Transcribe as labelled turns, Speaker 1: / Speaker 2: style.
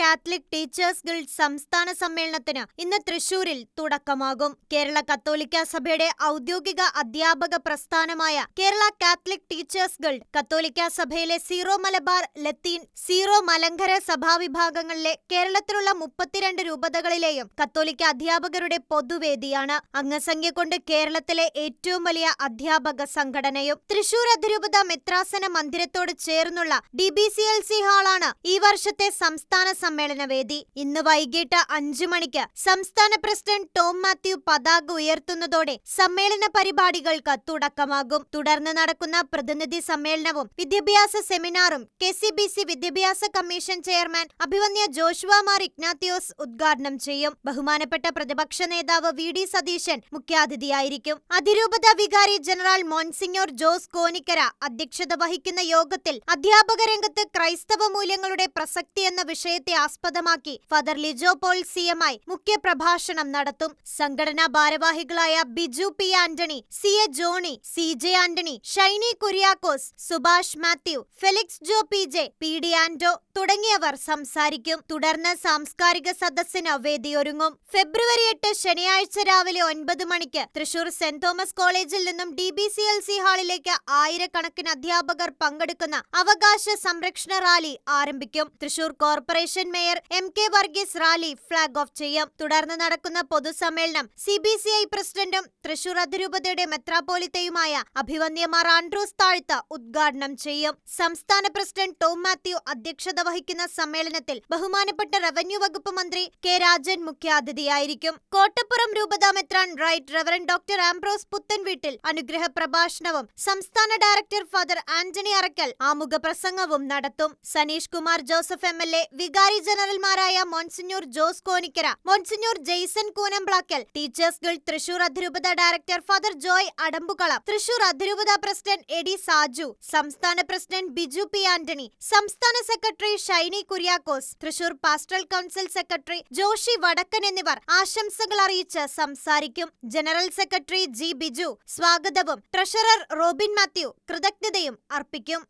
Speaker 1: Catholic teachers guild സംസ്ഥാന സമ്മേളനത്തിന് ഇന്ന് തൃശൂരിൽ തുടക്കമാകും. കേരള കത്തോലിക്ക സഭയുടെ ഔദ്യോഗിക അധ്യാപക പ്രസ്ഥാനമായ കേരള കാത്തലിക് ടീച്ചേഴ്സ് ഗിൽഡ് കത്തോലിക്ക സഭയിലെ സീറോ മലബാർ ലത്തീൻ സീറോ മലങ്കര സഭാവിഭാഗങ്ങളിലെ കേരളത്തിലുള്ള മുപ്പത്തിരണ്ട് രൂപതകളിലെയും കത്തോലിക്ക അധ്യാപകരുടെ പൊതുവേദിയാണ്. അംഗസംഖ്യ കൊണ്ട് കേരളത്തിലെ ഏറ്റവും വലിയ അധ്യാപക സംഘടനയും തൃശൂർ അതിരൂപത മെത്രാസന മന്ദിരത്തോട് ചേർന്നുള്ള D B C L C ഹാളാണ് ഈ വർഷത്തെ സംസ്ഥാന സമ്മേളന വേദി ഇന്ന് വൈകിട്ട് അഞ്ചു മണിക്ക് സംസ്ഥാന പ്രസിഡന്റ് ടോം മാത്യു പതാക ഉയർത്തുന്നതോടെ സമ്മേളന പരിപാടികൾക്ക് തുടക്കമാകും. തുടർന്ന് നടക്കുന്ന പ്രതിനിധി സമ്മേളനവും വിദ്യാഭ്യാസ സെമിനാറും കെ സി ബി സി വിദ്യാഭ്യാസ കമ്മീഷൻ ചെയർമാൻ അഭിവന്യ ജോഷുവ മാർ ഇഗ്നാത്തിയോസ് ഉദ്ഘാടനം ചെയ്യും. ബഹുമാനപ്പെട്ട പ്രതിപക്ഷ നേതാവ് വി ഡി സതീശൻ മുഖ്യാതിഥിയായിരിക്കും. അതിരൂപത വികാരി ജനറൽ മോൻസിഞ്ഞോർ ജോസ് കോനിക്കര അധ്യക്ഷത വഹിക്കുന്ന യോഗത്തിൽ അധ്യാപക രംഗത്ത് ക്രൈസ്തവ മൂല്യങ്ങളുടെ പ്രസക്തി എന്ന വിഷയത്തെ ആസ്പദമാക്കി. Father Lijo Paul C M I മുഖ്യപ്രഭാഷണം നടത്തും. സംഘടനാ ഭാരവാഹികളായ Biju P Antony C A Johny C J Antony Shiny Kuriakose Subhash Mathew Felix Jo P J P D Anto തുടങ്ങിയവർ സംസാരിക്കും. തുടർന്ന് സാംസ്കാരിക സദസ്സിന് വേദിയൊരുങ്ങും. ഫെബ്രുവരി എട്ട് ശനിയാഴ്ച രാവിലെ ഒൻപത് മണിക്ക് തൃശൂർ സെന്റ് തോമസ് കോളേജിൽ നിന്നും D B C L C ഹാളിലേക്ക് ആയിരക്കണക്കിന് അധ്യാപകർ പങ്കെടുക്കുന്ന അവകാശ സംരക്ഷണ റാലി ആരംഭിക്കും. Thrissur corporation mayor M K Varghese rally flag off ചെയ്യും. തുടർന്ന് നടക്കുന്ന പൊതുസമ്മേളനം സി ബി സി ഐ പ്രസിഡന്റും തൃശൂർ അതിരൂപതയുടെ മെത്രാപോലിത്തയുമായ അഭിവന്യമാർ ആൻഡ്രൂസ് താഴ്ത്ത ഉദ്ഘാടനം ചെയ്യും. സംസ്ഥാന പ്രസിഡന്റ് ടോം മാത്യു അധ്യക്ഷത വഹിക്കുന്ന സമ്മേളനത്തിൽ ബഹുമാനപ്പെട്ട റവന്യൂ വകുപ്പ് മന്ത്രി കെ രാജൻ മുഖ്യാതിഥിയായിരിക്കും. കോട്ടപ്പുറം രൂപതാ മെത്രാൻ right reverend doctor Ambrose Puthenveettil അനുഗ്രഹ പ്രഭാഷണവും സംസ്ഥാന ഡയറക്ടർ ഫാദർ ആന്റണി അറക്കൽ ആമുഖ പ്രസംഗവും നടത്തും. Saneesh Kumar Joseph M L A ജനറൽമാരായ monsignor Jose Konikkara monsignor Jaison Koonamplackal teachers guild Thrissur അതിരൂപത ഡയറക്ടർ ഫാദർ ജോയ് അടമ്പുകളം തൃശൂർ അതിരൂപത പ്രസിഡന്റ് എഡി സാജു സംസ്ഥാന പ്രസിഡന്റ് ബിജു പി ആന്റണി സംസ്ഥാന secretary Shiny Kuriakose Thrissur pastoral council secretary Joshy Vadakkan എന്നിവർ ആശംസകൾ അറിയിച്ച് സംസാരിക്കും. ജനറൽ സെക്രട്ടറി ജി ബിജു സ്വാഗതവും. Treasurer Robin Mathew കൃതജ്ഞതയും അർപ്പിക്കും.